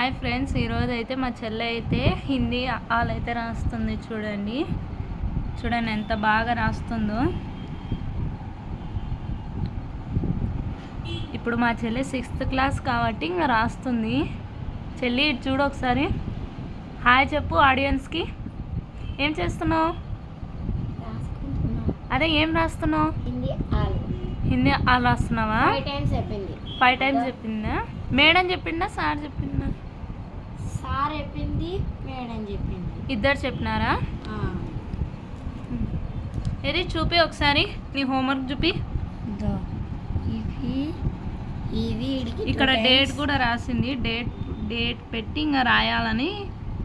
Hi friends ఈరోజు అయితే మా చెల్లె అయితే హిందీ వాళ్ళైతే రాస్తుంది చూడండి. చూడండి ఎంత బాగా రాస్తుందో. ఇప్పుడు మా చెల్లి సిక్స్త్ క్లాస్ కాబట్టి ఇంకా రాస్తుంది. చెల్లి ఇటు చూడు ఒకసారి. హాయ్ చెప్పు ఆడియన్స్కి ఏం చేస్తున్నావు? అదే ఏం రాస్తున్నావు? హిందీ ఆల్. వాళ్ళు రాస్తున్నావా? ఫైవ్ టైమ్స్ చెప్పిందా? మేడం చెప్పిందా? సార్ చెప్పిందా? సార్ చెప్పింది మేడం చెప్పింది. ఇద్దరు చెప్పినారా. ఏది చూపి ఒకసారి నీ హోంవర్క్ చూపి. ఇవి ఇక్కడ డేట్. కూడా రాసింది. డేట్ డేట్ పెట్టి ఇంకా రాయాలని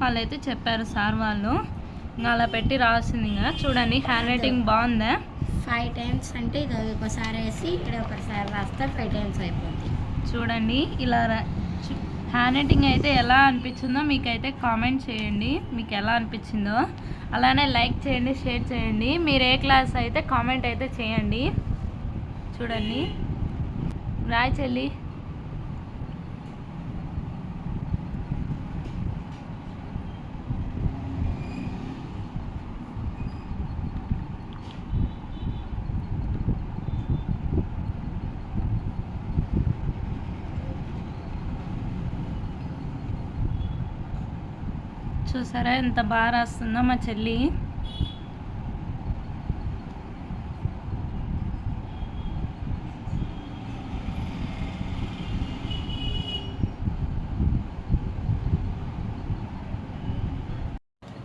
వాళ్ళైతే చెప్పారు సార్ వాళ్ళు. ఇంకా అలా పెట్టి రాసింది ఇంకా చూడండి హ్యాండ్ రైటింగ్ బాగుందా? ఫైవ్ టైమ్స్ అంటే ఇది ఒకసారి వేసి ఇక్కడ ఒకసారి రాస్తే ఫైవ్ టైమ్స్ అయిపోద్ది. చూడండి ఇలా హ్యాండ్ రైటింగ్ అయితే ఎలా అనిపించిందో మీకైతే కామెంట్ చేయండి. మీకు ఎలా అనిపించిందో అలానే లైక్ చేయండి షేర్ చేయండి. మీరు ఏ క్లాస్ అయితే కామెంట్ అయితే చేయండి. చూడండి. రాయ్ చెల్లి. చూసారా? ఎంత బాగా రాస్తుందో మా చెల్లి.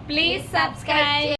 Please subscribe